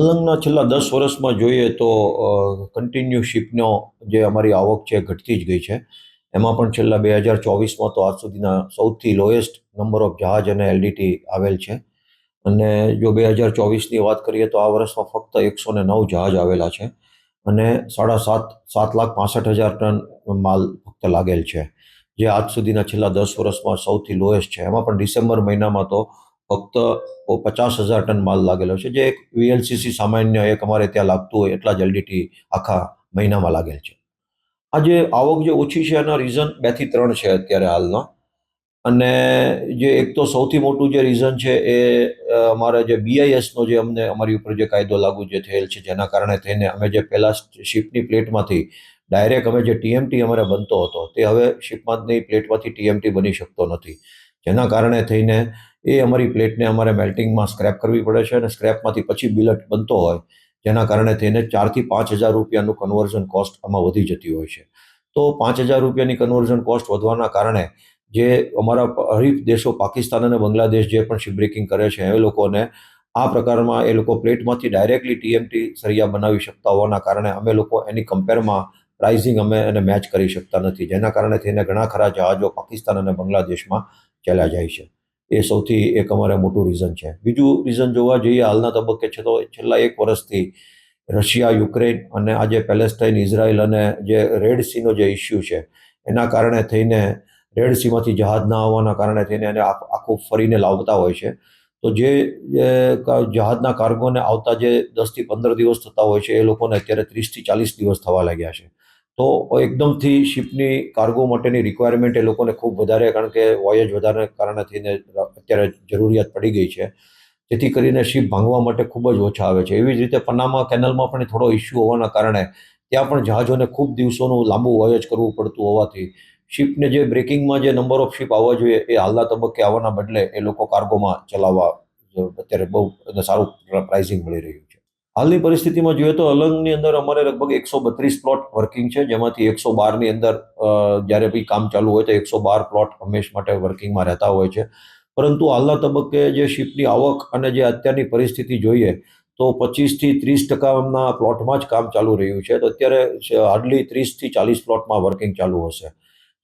અલંગના છેલ્લા દસ વર્ષમાં જોઈએ તો કન્ટિન્યુ શિપનો જે અમારી આવક છે ઘટતી જ ગઈ છે. એમાં પણ છેલ્લા બે હજાર ચોવીસમાં તો આજ સુધીના સૌથી લોએસ્ટ નંબર ઓફ જહાજ અને એલડીટી આવેલ છે. અને જો બે હજાર ચોવીસની વાત કરીએ તો આ વર્ષમાં ફક્ત એકસો ને નવ જહાજ આવેલા છે અને સાડા સાત સાત લાખ પાસઠ હજાર ટન માલ ફક્ત લાગેલ છે, જે આજ સુધીના છેલ્લા દસ વર્ષમાં સૌથી લોએસ્ટ છે. એમાં પણ ડિસેમ્બર મહિનામાં તો ફક્ત પચાસ હજાર ટન માલ લાગેલો છે. જે એક વીએલસીસી સામાન્ય એક અમારે ત્યાં લાગતું હોય એટલા જ એલડીટી આખા મહિનામાં લાગેલ છે. આ જે આવક જે ઓછી છે એના રીઝન બેથી ત્રણ છે અત્યારે હાલના. અને જે એક તો સૌથી મોટું જે રીઝન છે એ અમારા જે બીઆઈએસનો જે અમને અમારી ઉપર જે કાયદો લાગુ જે થયેલ છે જેના કારણે થઈને અમે જે પહેલાં શિપની પ્લેટમાંથી ડાયરેક્ટ અમે જે ટીએમટી અમારે બનતો હતો તે હવે શિપમાંની પ્લેટમાંથી ટીએમટી બની શકતો નથી. જેના કારણે થઈને એ અમારી પ્લેટને અમારે મેલ્ટિંગમાં સ્ક્રેપ કરવી પડે છે અને સ્ક્રેપમાંથી પછી બિલટ બનતો હોય, જેના કારણે થઈને ચારથી પાંચ હજાર રૂપિયાનું કન્વર્ઝન કોસ્ટ આમાં વધી જતી હોય છે. તો પાંચ હજાર રૂપિયાની કન્વર્ઝન કોસ્ટ વધવાના કારણે જે અમારા હરીફ દેશો, પાકિસ્તાન અને બાંગ્લાદેશ જે પણ શિપબ્રેકિંગ કરે છે, એ લોકોને આ પ્રકારમાં એ લોકો પ્લેટમાંથી ડાયરેક્ટલી ટીએમટી સરિયા બનાવી શકતા હોવાના કારણે અમે લોકો એની કમ્પેરમાં પ્રાઇઝિંગ અમે એને મેચ કરી શકતા નથી, જેના કારણે થઈને ઘણા ખરા જહાજો પાકિસ્તાન અને બાંગ્લાદેશમાં ચાલ્યા જાય છે. એ સૌથી એક અમારે મોટું રીઝન છે. બીજું રીઝન જોવા જઈએ, હાલના તબક્કે છે તો છેલ્લા એક વર્ષથી રશિયા, યુક્રેન અને આજે પેલેસ્ટાઇન ઇઝરાયલ અને જે રેડ સીનો જે ઇસ્યુ છે, એના કારણે થઈને રેડ સીમાંથી જહાજ ના આવવાના કારણે થઈને એને આખ- ફરીને લાવતા હોય છે. તો જે જહાજના કાર્ગોને આવતા જે દસથી પંદર દિવસ થતા હોય છે, એ લોકોને અત્યારે ત્રીસથી ચાલીસ દિવસ થવા લાગ્યા છે. તો એકદમથી શિપની કાર્ગો માટેની રિક્વાયરમેન્ટ એ લોકોને ખૂબ વધારે, કારણ કે વોયેજ વધારે કારણે થઈને અત્યારે જરૂરિયાત પડી ગઈ છે. જેથી કરીને શિપ ભાંગવા માટે ખૂબ જ ઓછા આવે છે. એવી જ રીતે પનામા કેનલમાં પણ થોડો ઇસ્યુ હોવાના કારણે ત્યાં પણ જહાજોને ખૂબ દિવસોનું લાંબુ વોયેજ કરવું પડતું હોવાથી શિપને જે બ્રેકિંગમાં જે નંબર ઓફ શિપ આવવા જોઈએ એ હાલના તબક્કે આવવાના બદલે એ લોકો કાર્ગોમાં ચલાવવા અત્યારે બહુ સારું પ્રાઇઝિંગ મળી રહ્યું છે. હાલની પરિસ્થિતિમાં જોઈએ તો અલંગની અંદર અમારે લગભગ એકસો બત્રીસ પ્લોટ વર્કિંગ છે. જેમાંથી એકસો બારની અંદર જ્યારે બી કામ ચાલુ હોય તો એકસો બાર પ્લોટ હંમેશ માટે વર્કિંગમાં રહેતા હોય છે. પરંતુ હાલના તબક્કે જે શિપની આવક અને જે અત્યારની પરિસ્થિતિ જોઈએ તો પચીસથી ત્રીસ ટકાના પ્લોટમાં જ કામ ચાલુ રહ્યું છે. તો અત્યારે હાર્ડલી ત્રીસથી ચાલીસ પ્લોટમાં વર્કિંગ ચાલુ હશે.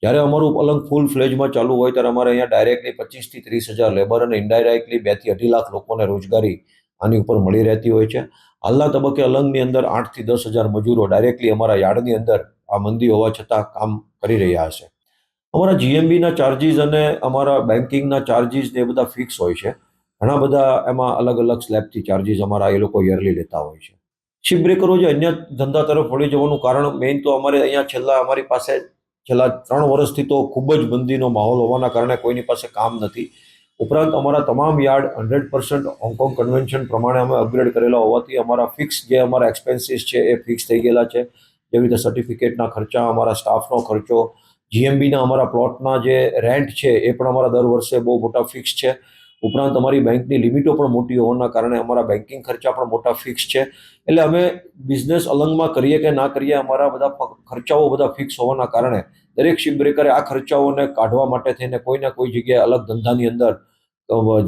જ્યારે અમારું અલંગ ફૂલ ફ્લેજમાં ચાલુ હોય ત્યારે અમારે અહીંયા ડાયરેક્ટલી પચીસથી ત્રીસ હજાર લેબર અને ઇન્ડાયરેક્ટલી બેથી અઢી લાખ લોકોને રોજગારી આની ઉપર મળી રહેતી હોય છે. હાલના તબક્કે અલંગની અંદર આઠથી દસ હજાર મજૂરો ડાયરેક્ટલી અમારા યાર્ડની અંદર આ મંદી હોવા છતાં કામ કરી રહ્યા હશે. અમારા જીએમબીના ચાર્જીસ અને અમારા બેન્કિંગના ચાર્જીસ ને એ બધા ફિક્સ હોય છે. ઘણા બધા એમાં અલગ અલગ સ્લેબથી ચાર્જીસ અમારા એ લોકો યરલી લેતા હોય છે. શિપ બ્રેકરો જે અન્ય ધંધા તરફ વળી જવાનું કારણ મેઇન તો અમારે અહીંયા છેલ્લા અમારી પાસે છેલ્લા ત્રણ વર્ષથી તો ખૂબ જ મંદીનો માહોલ હોવાના કારણે કોઈની પાસે કામ નથી. ઉપરાંત અમારા તમામ yard hundred percent Hong Kong convention પ્રમાણે અમે અપગ્રેડ કરેલા હોવાથી અમારા ફિક્સ જે અમારા એક્સપેન્સીસ છે એ ફિક્સ થઈ ગયેલા છે. જેવી રીતે સર્ટિફિકેટના ખર્ચા, અમારા સ્ટાફનો ખર્ચો, જીએમબીના અમારા પ્લોટના જે રેન્ટ છે એ પણ અમારા દર વર્ષે બહુ મોટા ફિક્સ છે. ઉપરાંત અમારી બેંકની લિમિટો પણ મોટી હોવાના કારણે અમારા બેન્કિંગ ખર્ચા પણ મોટા ફિક્સ છે. એટલે અમે બિઝનેસ અલંગમાં કરીએ કે ના કરીએ અમારા બધા ખર્ચાઓ બધા ફિક્સ હોવાના કારણે દરેક શિપ બ્રેકરે આ ખર્ચાઓને કાઢવા માટે થઈને કોઈ ના કોઈ જગ્યાએ અલગ ધંધાની અંદર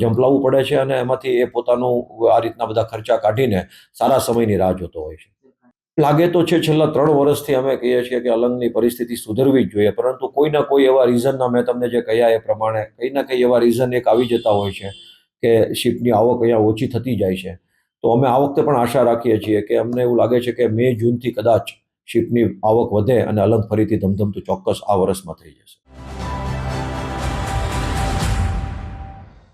ઝંપલાવવું પડે છે અને એમાંથી એ પોતાનું આ રીતના બધા ખર્ચા કાઢીને સારા સમયની રાહ જોતો હોય છે. લાગે તો છે છેલ્લા ત્રણ વર્ષથી અમે કહીએ છીએ કે અલંગની પરિસ્થિતિ સુધરવી જ જોઈએ, પરંતુ કોઈ ના કોઈ એવા રીઝનના મેં તમને જે કહ્યા એ પ્રમાણે કંઈ ના કંઈ એવા રીઝન એક આવી જતા હોય છે કે શિપની આવક અહીંયા ઓછી થતી જાય છે. તો અમે આ વખતે પણ આશા રાખીએ છીએ કે અમને એવું લાગે છે કે મે જૂનથી કદાચ શિપની આવક વધે અને અલંગ ફરીથી ધમધમતું ચોક્કસ આ વર્ષમાં થઈ જશે.